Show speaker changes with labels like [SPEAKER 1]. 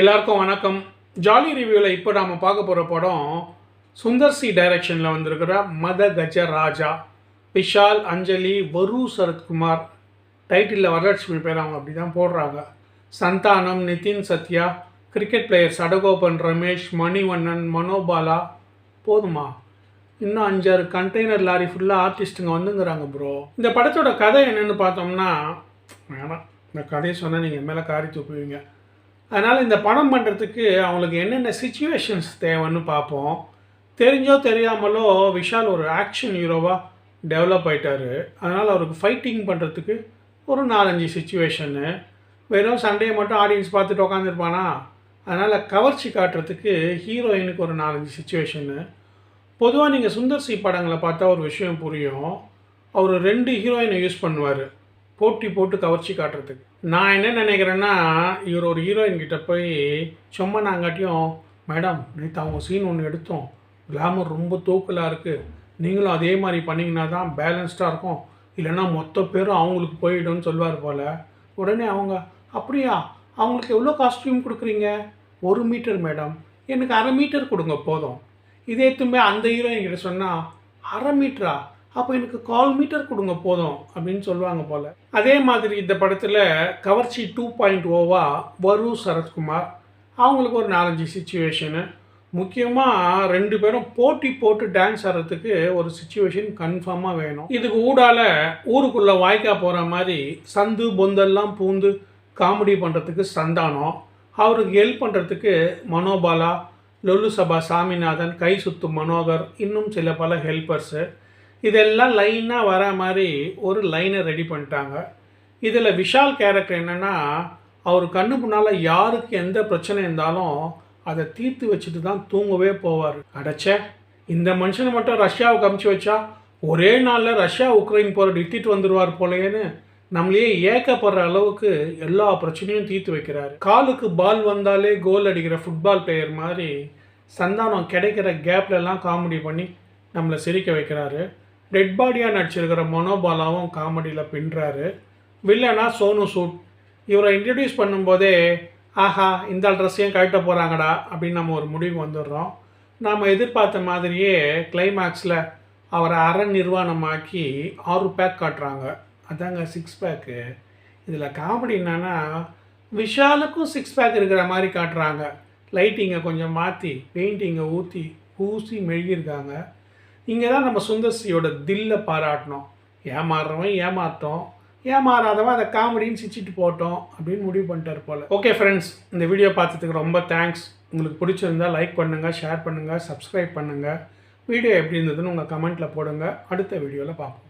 [SPEAKER 1] எல்லாருக்கும் வணக்கம். ஜாலி ரிவ்யூவில் இப்போ நாம் பார்க்க போகிற படம் சுந்தர் சி டைரக்ஷனில் வந்திருக்கிற மத கஜ ராஜா விஷால் அஞ்சலி வரு சரத்குமார். டைட்டிலில் வரலட்சுமி பேர் அவங்க அப்படி தான் போடுறாங்க. Santhanam Nithin Sathya cricket player Sadagopan Ramesh Manivannan Manobala. போதுமா? இன்னும் அஞ்சாறு கண்டெய்னர் லாரி ஃபுல்லாக ஆர்டிஸ்ட்டுங்க வந்துங்கிறாங்க ப்ரோ இந்த படத்தோட கதை என்னென்னு பார்த்தோம்னா வேணாம். இந்த கதையை சொன்னால் நீங்கள் மேலே காரி தூக்குவீங்க. அதனால் இந்த படம் பண்ணுறதுக்கு அவங்களுக்கு என்னென்ன சுச்சுவேஷன்ஸ் தேவைன்னு பார்ப்போம். தெரிஞ்சோ தெரியாமலோ விஷால் ஒரு ஆக்ஷன் ஹீரோவாக டெவலப் ஆகிட்டார் அதனால் அவருக்கு ஃபைட்டிங் பண்ணுறதுக்கு ஒரு நாலஞ்சு சுச்சுவேஷனு வெறும் சண்டையை மட்டும் ஆடியன்ஸ் பார்த்துட்டு உட்காந்துருப்பானா அதனால் கவர்ச்சி காட்டுறதுக்கு ஹீரோயினுக்கு ஒரு நாலஞ்சு சுச்சுவேஷனு பொதுவாக நீங்கள் சுந்தர் சி படங்களை பார்த்தா ஒரு விஷயம் புரியும். அவர் ரெண்டு ஹீரோயினை யூஸ் பண்ணுவார். போட்டி போட்டு கவர்ச்சி காட்டுறதுக்கு. நான் என்ன நினைக்கிறேன்னா இவர் ஒரு ஹீரோயின் கிட்ட போய் சும்மா நாங்காட்டியும் மேடம் நேற்று அவங்க சீன் ஒன்று எடுத்தோம். கிளாமர் ரொம்ப தூக்கலாக இருக்குது நீங்களும் அதே மாதிரி பண்ணிங்கன்னா தான் பேலன்ஸ்டாக இருக்கும். இல்லைன்னா மொத்த பேரும் அவங்களுக்கு போயிடும்னு சொல்லுவார் போல். உடனே அவங்க அப்படியா? அவங்களுக்கு எவ்வளோ காஸ்டியூம் கொடுக்குறீங்க? ஒரு மீட்டர் மேடம். எனக்கு அரை மீட்டர் கொடுங்க போதும். இதே திரும்ப அந்த ஹீரோயின் கிட்ட சொன்னால் அரை மீட்டரா அப்போ எனக்கு கால் மீட்டர் கொடுங்க போதும் அப்படின்னு சொல்லுவாங்க போல். அதே மாதிரி இந்த படத்தில் கவர்ச்சி டூ பாயிண்ட் ஓவா வரு சரத்குமார். அவங்களுக்கு ஒரு நாலஞ்சு சுச்சுவேஷனு முக்கியமாக ரெண்டு பேரும் போட்டி போட்டு டான்ஸ் ஆடுறதுக்கு ஒரு சுச்சுவேஷன் கன்ஃபார்மாக வேணும். இதுக்கு ஊடால ஊருக்குள்ளே வாய்க்கா போகிற மாதிரி சந்து பொந்தெல்லாம் பூந்து காமெடி பண்ணுறதுக்கு சந்தானம். அவருக்கு ஹெல்ப் பண்ணுறதுக்கு மனோபாலா லொல்லு சபா சாமிநாதன் கை சுத்து மனோகர் இன்னும் சில பல ஹெல்ப்பர்ஸு இதெல்லாம் லைனாக வர மாதிரி ஒரு லைனை ரெடி பண்ணிட்டாங்க. இதில் விஷால் கேரக்டர் என்னென்னா அவர் கண்ணு முன்னால் யாருக்கு எந்த பிரச்சனை இருந்தாலும் அதை தீர்த்து வச்சுட்டு தான் தூங்கவே போவார். அடைச்சே இந்த மனுஷனை மட்டும் ரஷ்யாவுக்கு அமுச்சு வச்சா ஒரே நாளில் ரஷ்யா உக்ரைன் போகிற இட்டிட்டு வந்துடுவார் போலேன்னு நம்மளையே ஏக்கப்படுற அளவுக்கு எல்லா பிரச்சனையும் தீர்த்து வைக்கிறார். காலுக்கு பால் வந்தாலே கோல் அடிக்கிற ஃபுட்பால் பிளேயர் மாதிரி சந்தானம் கிடைக்கிற கேப்லலாம் காமெடி பண்ணி நம்மளை சிரிக்க வைக்கிறாரு. டெட் பாடியாக நடிச்சிருக்கிற மனோபாலாவும் காமெடியில் பின்னுறாரு வில்லனா சோனு சூட். இவரை இன்ட்ரடியூஸ் பண்ணும்போதே ஆஹா இந்த ட்ரெஸ்ஸையும் கழட்ட போகிறாங்கடா அப்படின்னு நம்ம ஒரு முடிவு வந்துடுறோம். நாம் எதிர்பார்த்த மாதிரியே கிளைமேக்ஸில் அவரை அற நிர்வாணமாக்கி ஆறு பேக் காட்டுறாங்க. அதாங்க சிக்ஸ் பேக்கு இதில் காமெடி என்னன்னா விஷாலுக்கும் சிக்ஸ் பேக் இருக்கிற மாதிரி காட்டுறாங்க. லைட்டிங்கை கொஞ்சம் மாற்றி பெயிண்டிங்கை ஊற்றி பூசி மெழுகியிருக்காங்க. இங்கே தான் நம்ம சுந்தர்சியோட தில்லை பாராட்டணும். ஏமாறுறவன் ஏமாற்றோம் ஏமாறாதவன் அதை காமெடின்னு சிரிச்சிட்டு போட்டோம் அப்படின்னு முடிவு பண்ணிட்டார் போல். ஓகே ஃப்ரெண்ட்ஸ் இந்த வீடியோ பார்த்ததுக்கு ரொம்ப தேங்க்ஸ் உங்களுக்கு பிடிச்சிருந்தா லைக் பண்ணுங்கள் ஷேர் பண்ணுங்கள் சப்ஸ்கிரைப் பண்ணுங்கள் வீடியோ எப்படி இருந்ததுன்னு உங்கள் கமெண்ட்டில் போடுங்க. அடுத்த வீடியோவில் பார்ப்போம்.